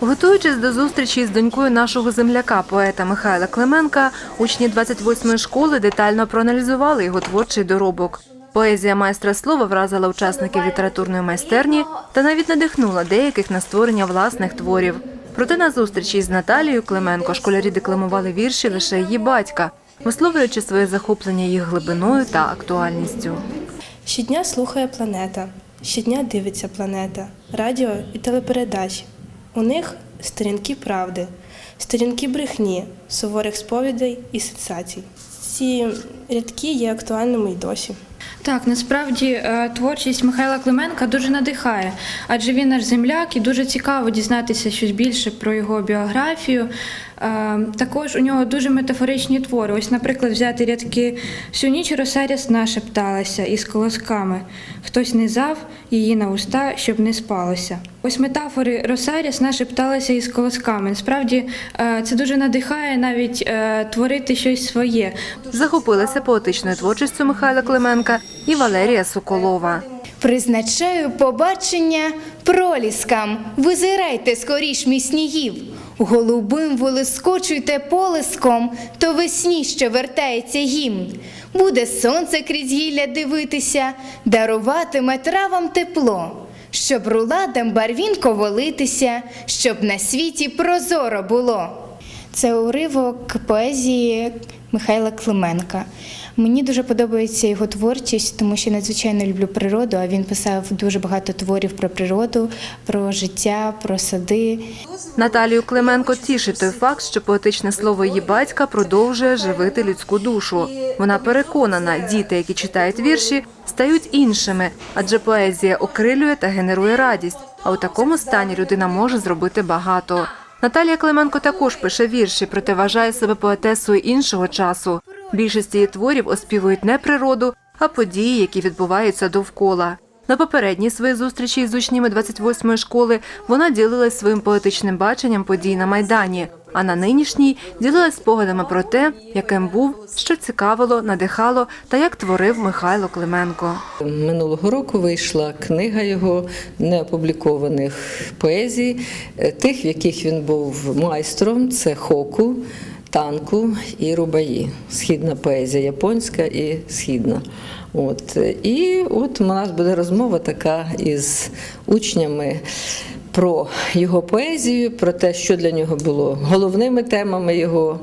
Готуючись до зустрічі з донькою нашого земляка, поета Михайла Клименка, учні 28-ї школи детально проаналізували його творчий доробок. Поезія майстра слова вразила учасників літературної майстерні та навіть надихнула деяких на створення власних творів. Проте на зустрічі з Наталією Клименко школярі декламували вірші лише її батька, висловлюючи своє захоплення їх глибиною та актуальністю. Щодня слухає планета, щодня дивиться планета, радіо і телепередачі. У них сторінки правди, сторінки брехні, суворих сповідей і сенсацій. Ці рядки є актуальними й досі. Так, насправді е, творчість Михайла Клименка дуже надихає, адже він наш земляк і дуже цікаво дізнатися щось більше про його біографію. Е, Також у нього дуже метафоричні твори. Ось, наприклад, взяти рядки всю ніч роса рясна шепталася із колосками. Хтось низав її на уста, щоб не спалося. Ось метафори роса рясна шепталася із колосками. Насправді е, це дуже надихає навіть е, творити щось своє. Захопилася поетичною творчістю Михайла Клименка і Валерія Соколова. Призначаю побачення проліскам. Визирайте скоріш мій снігів. Голубим вилискочуйте полиском, то весні ще вертається гімн. Буде сонце крізь гілля дивитися, даруватиме травам тепло, щоб руладам барвінко волитися, щоб на світі прозоро було. Це уривок поезії Михайла Клименка. Мені дуже подобається його творчість, тому що надзвичайно люблю природу. А він писав дуже багато творів про природу, про життя, про сади. Наталію Клименко тішить той факт, що поетичне слово її батька продовжує живити людську душу. Вона переконана, діти, які читають вірші, стають іншими, адже поезія окрилює та генерує радість. А у такому стані людина може зробити багато. Наталія Клименко також пише вірші, проте вважає себе поетесою іншого часу. Більшість її творів оспівують не природу, а події, які відбуваються довкола. На попередній своїй зустрічі з учнями 28-ї школи вона ділилась своїм поетичним баченням подій на Майдані, а на нинішній ділилась спогадами про те, яким був, що цікавило, надихало та як творив Михайло Клименко. Минулого року вийшла книга його неопублікованих поезій, е, тих, в яких він був майстром: це хоку, танку і рубаї. Східна поезія японська і східна. От. І от у нас буде розмова така із учнями про його поезію, про те, що для нього було головними темами його,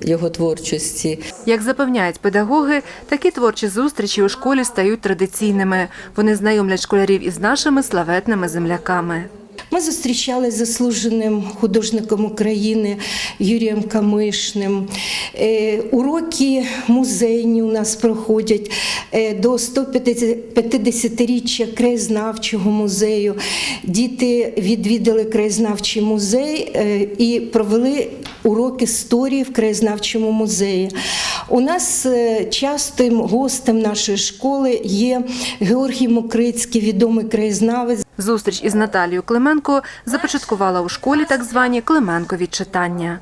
його творчості. Як запевняють педагоги, такі творчі зустрічі у школі стають традиційними. Вони знайомлять школярів із нашими славетними земляками. Ми зустрічалися з заслуженим художником України Юрієм Камишним. Е, Уроки музейні у нас проходять е, до 150-річчя краєзнавчого музею. Діти відвідали краєзнавчий музей е, і провели уроки історії в краєзнавчому музеї. У нас частим гостем нашої школи є Георгій Мокрицький, відомий краєзнавець. Зустріч із Наталією Клименко започаткувала у школі так звані Клименкові читання.